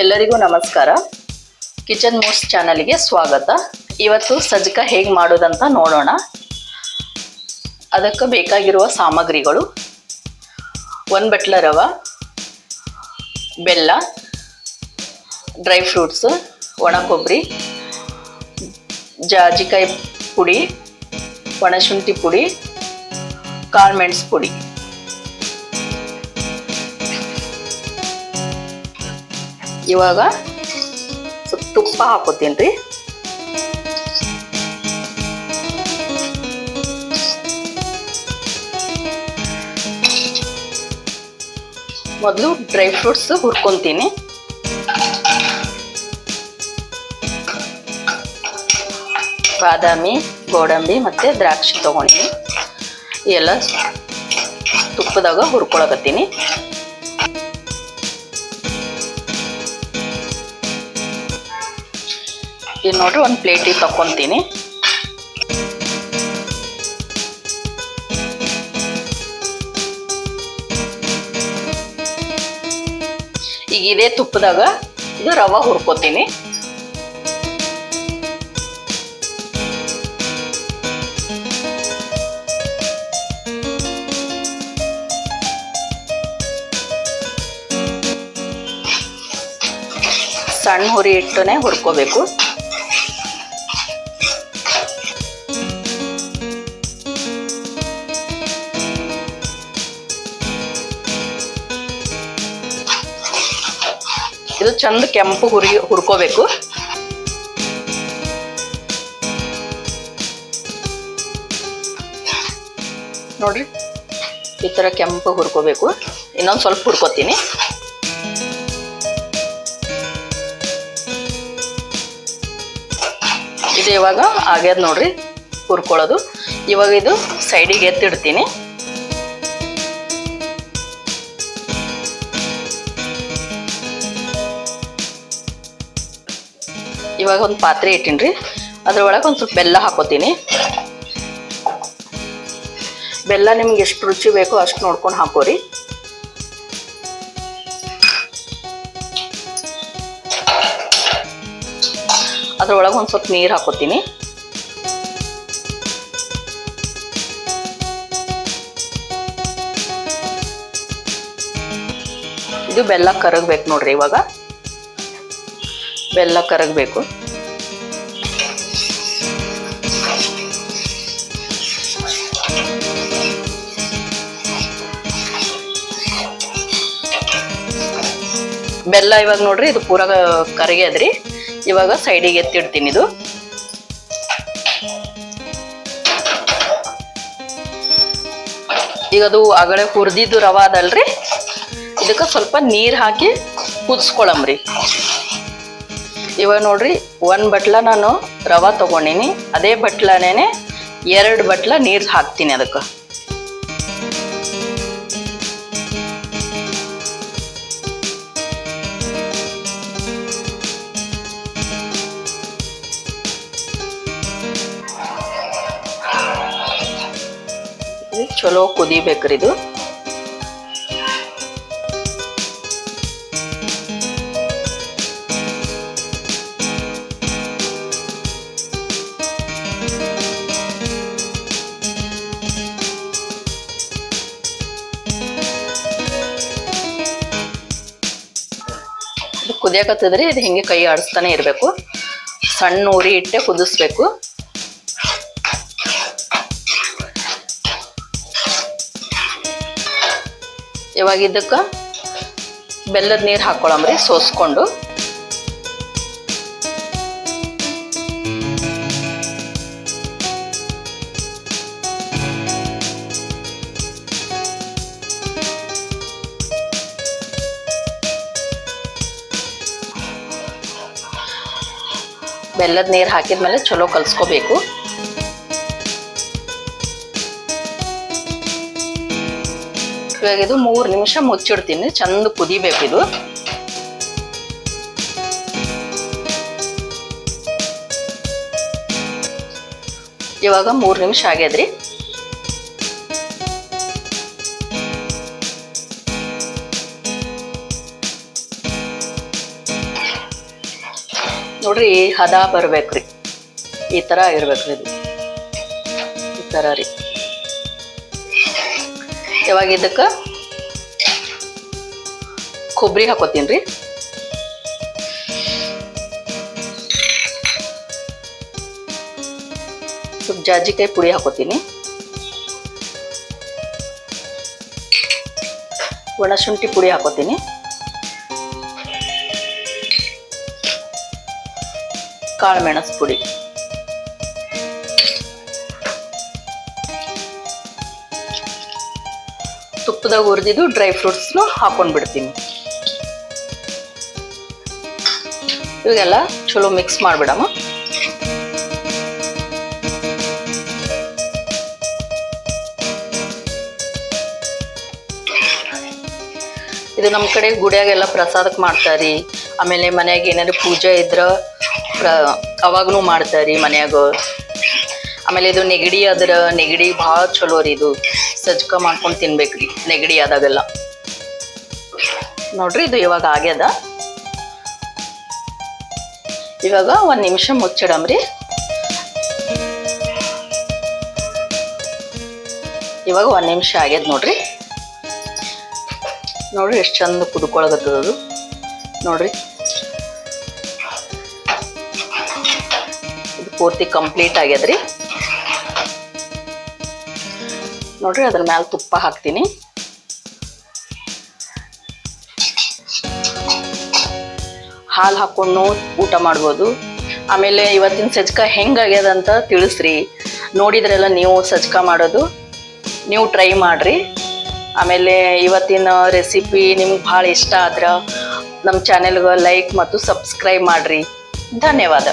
ಎಲ್ಲರಿಗೂ ನಮಸ್ಕಾರ. ಕಿಚನ್ ಮೂಸ್ ಚಾನಲ್ಗೆ ಸ್ವಾಗತ. ಇವತ್ತು ಸಜ್ಜಕ ಹೇಗೆ ಮಾಡೋದಂತ ನೋಡೋಣ. ಅದಕ್ಕೆ ಬೇಕಾಗಿರುವ ಸಾಮಗ್ರಿಗಳು. ಒಂದು ಬಟ್ಲ ರವ, ಬೆಲ್ಲ ಡ್ರೈ ಫ್ರೂಟ್ಸ್ ಒಣ ಕೊಬ್ಬರಿ ಜಾಜಿಕಾಯಿ ಪುಡಿ ಒಣಶುಂಠಿ ಪುಡಿ, ಕಾಳುಮೆಣಸು ಪುಡಿ. ಇವಾಗ ಸ್ವಲ್ಪ ತುಪ್ಪ ಹಾಕೋತೀನಿ ರೀ. ಮೊದಲು ಡ್ರೈ ಫ್ರೂಟ್ಸ್ ಹುರ್ಕೊತೀನಿ. ಬಾದಾಮಿ, ಗೋಡಂಬಿ ಮತ್ತು ದ್ರಾಕ್ಷಿ ತೊಗೊಂಡಿನಿ. ಎಲ್ಲ ತುಪ್ಪದಾಗ ಹುರ್ಕೊಳಕತ್ತೀನಿ. ಇದು ನೋಡ್ರಿ, ಒಂದು ಪ್ಲೇಟಿಗೆ ತಕ್ಕೊಂತೀನಿ. ಈಗ ಇದೇ ತುಪ್ಪದಾಗ ಇದು ರವೆ ಹುರ್ಕೋತೀನಿ. ಸಣ್ಣ ಹುರಿ ಇಟ್ಟನೆ ಹುರ್ಕೋಬೇಕು. ಇದು ಚಂದ ಕೆಂಪು ಹುರಿ ಹುರ್ಕೋಬೇಕು. ನೋಡ್ರಿ. ಈ ಥರ ಕೆಂಪು ಹುರ್ಕೋಬೇಕು. ಇನ್ನೊಂದು ಸ್ವಲ್ಪ ಹುರ್ಕೋತೀನಿ. ಇದು ಇವಾಗ ಆಗ್ಯದ ನೋಡ್ರಿ ಹುರ್ಕೊಳ್ಳೋದು. ಇವಾಗ ಇದು ಸೈಡಿಗೆ ಎತ್ತಿಡ್ತೀನಿ. ಇವಾಗ ಒಂದು ಪಾತ್ರೆ ಇಟ್ಟಿನ್ರಿ. ಅದ್ರೊಳಗೆ ಒಂದು ಸ್ವಲ್ಪ ಬೆಲ್ಲ ಹಾಕೋತೀನಿ. ಬೆಲ್ಲ ನಿಮ್ಗೆ ಎಷ್ಟು ರುಚಿ ಬೇಕೋ ಅಷ್ಟು ನೋಡ್ಕೊಂಡು ಹಾಕೋರಿ. ಅದ್ರೊಳಗೆ ಒಂದು ಸ್ವಲ್ಪ ನೀರು ಹಾಕೋತೀನಿ. ಇದು ಬೆಲ್ಲ ಕರಗಬೇಕು ನೋಡ್ರಿ ಇವಾಗ. ಬೆಲ್ಲ ಕರಗಬೇಕು. ಬೆಲ್ಲ ಇವಾಗ ನೋಡ್ರಿ, ಇದು ಪೂರ ಕರಗ್ಯದ್ರಿ. ಇವಾಗ ಸೈಡಿಗೆ ಎತ್ತಿಡ್ತೀನಿ ಇದು. ಈಗ ಅದು ಅಗಳೆ ಹುರಿದಿದ್ದು ರವ ಅದಲ್ರಿ. ಇದಕ್ಕೆ ಸ್ವಲ್ಪ ನೀರು ಹಾಕಿ ಕುದಿಸ್ಕೊಳಮ್ರಿ ಇವಾಗ ನೋಡ್ರಿ, ಒಂದು ಬಟ್ಲ ನಾನು ರವೆ ತಗೊಂಡಿನಿ. ಅದೇ ಬಟ್ಲನೇನೆ ಎರಡು ಬಟ್ಲ ನೀರು ಹಾಕ್ತೀನಿ ಅದಕ್ಕೆ. ಚಲೋ ಕುದಿಬೇಕ್ರಿ ಇದು. ಕುದಿಯಕತ್ತದ್ರಿ ಇದು ಹಿಂಗೆ ಕೈ ಆಡಿಸ್ತಾನೆ ಇರಬೇಕು. ಸಣ್ಣ ಉರಿ ಇಟ್ಟೆ ಕುದಿಸ್ಬೇಕು. ಇವಾಗ ಇದಕ್ಕೆ ಬೆಲ್ಲದ ನೀರು ಹಾಕ್ಕೊಳಂಬ್ರಿ ಸೋಸ್ಕೊಂಡು. ಬೆಲ್ಲದ ನೀರು ಹಾಕಿದ್ಮೇಲೆ ಚಲೋ ಕಲಸ್ಕೋಬೇಕು. ಇವಾಗ ಇದು ಮೂರು ನಿಮಿಷ ಮುಚ್ಚಿಡ್ತೀನಿ, ಚಂದ ಕುದಿಬೇಕು ಇದು. ಇವಾಗ ಮೂರು ನಿಮಿಷ ಆಗ್ಯದ್ರಿ. ನೋಡ್ರಿ ಹದ ಬರ್ಬೇಕ್ರಿ. ಈ ತರ ಇರ್ಬೇಕ್ರಿ ಇದು. ಈ ತರ ರೀ. ಯಾವಾಗ ಇದಕ್ಕ? ಕೊಬ್ಬರಿ ಹಾಕೋತೀನಿ ರೀ ಸ್ವಲ್ಪ ಜಾಜಿಕಾಯಿ ಪುಡಿ ಹಾಕೋತೀನಿ. ಒಣಶುಂಠಿ ಪುಡಿ ಹಾಕೋತೀನಿ. ಕಾಳು ಮೆಣಸು ಪುಡಿ. ತುಪ್ಪದಾಗ ಹುರಿದಿದ್ದು ಡ್ರೈ ಫ್ರೂಟ್ಸ್ನು ಹಾಕೊಂಡು ಬಿಡ್ತೀನಿ. ಇವಾಗೆಲ್ಲ ಚಲೋ ಮಿಕ್ಸ್ ಮಾಡಿಬಿಡಮ್ಮ. ಇದು ನಮ್ಮ ಕಡೆ ಗುಡಿಯಾಗೆಲ್ಲ ಪ್ರಸಾದಕ್ಕೆ ಮಾಡ್ತಾರಿ. ಆಮೇಲೆ ಮನೆಯಾಗ ಏನಾದ್ರು ಪೂಜೆ ಇದ್ರ ಪ್ರ ಅವಾಗೂ ಮಾಡ್ತಾರಿ ಮನ್ಯಾಗ. ಆಮೇಲೆ ಇದು ನೆಗಡಿ ಅದ್ರ ನೆಗಡಿ ಭಾಳ ಚಲೋ ರೀ ಇದು. ಸಜ್ಕ ಮಾಡ್ಕೊಂಡು ತಿನ್ಬೇಕ್ರಿ ನೆಗಡಿ ಆದಾಗೆಲ್ಲ. ನೋಡ್ರಿ ಇದು ಇವಾಗ ಆಗ್ಯದ. ಇವಾಗ ಒಂದು ನಿಮಿಷ ಮುಚ್ಚಿಡಮ್ರಿ ಇವಾಗ ಒಂದು ನಿಮಿಷ ಆಗ್ಯದ ನೋಡ್ರಿ. ನೋಡ್ರಿ ಎಷ್ಟು ಚಂದ ಕುದ್ಕೊಳಗತ್ತದ ಅದು. ನೋಡ್ರಿ. ಪೂರ್ತಿ ಕಂಪ್ಲೀಟ್ ಆಗ್ಯದ್ರಿ. ನೋಡ್ರಿ ಅದ್ರ ಮ್ಯಾಲ ತುಪ್ಪ ಹಾಕ್ತೀನಿ. ಹಾಲು ಹಾಕೊಂಡು ಊಟ ಮಾಡ್ಬೋದು. ಆಮೇಲೆ ಇವತ್ತಿನ ಸಜ್ಕ ಹೆಂಗಾಗ್ಯದ ಅಂತ ತಿಳಿಸ್ರಿ. ನೋಡಿದ್ರೆಲ್ಲ ನೀವು ಸಜ್ಕ ಮಾಡೋದು. ನೀವು ಟ್ರೈ ಮಾಡ್ರಿ. ಆಮೇಲೆ ಇವತ್ತಿನ ರೆಸಿಪಿ ನಿಮ್ಗೆ ಭಾಳ ಇಷ್ಟ ಆದ್ರೆ ನಮ್ಮ ಚಾನೆಲ್ಗೆ ಲೈಕ್ ಮತ್ತು ಸಬ್ಸ್ಕ್ರೈಬ್ ಮಾಡಿರಿ. ಧನ್ಯವಾದ.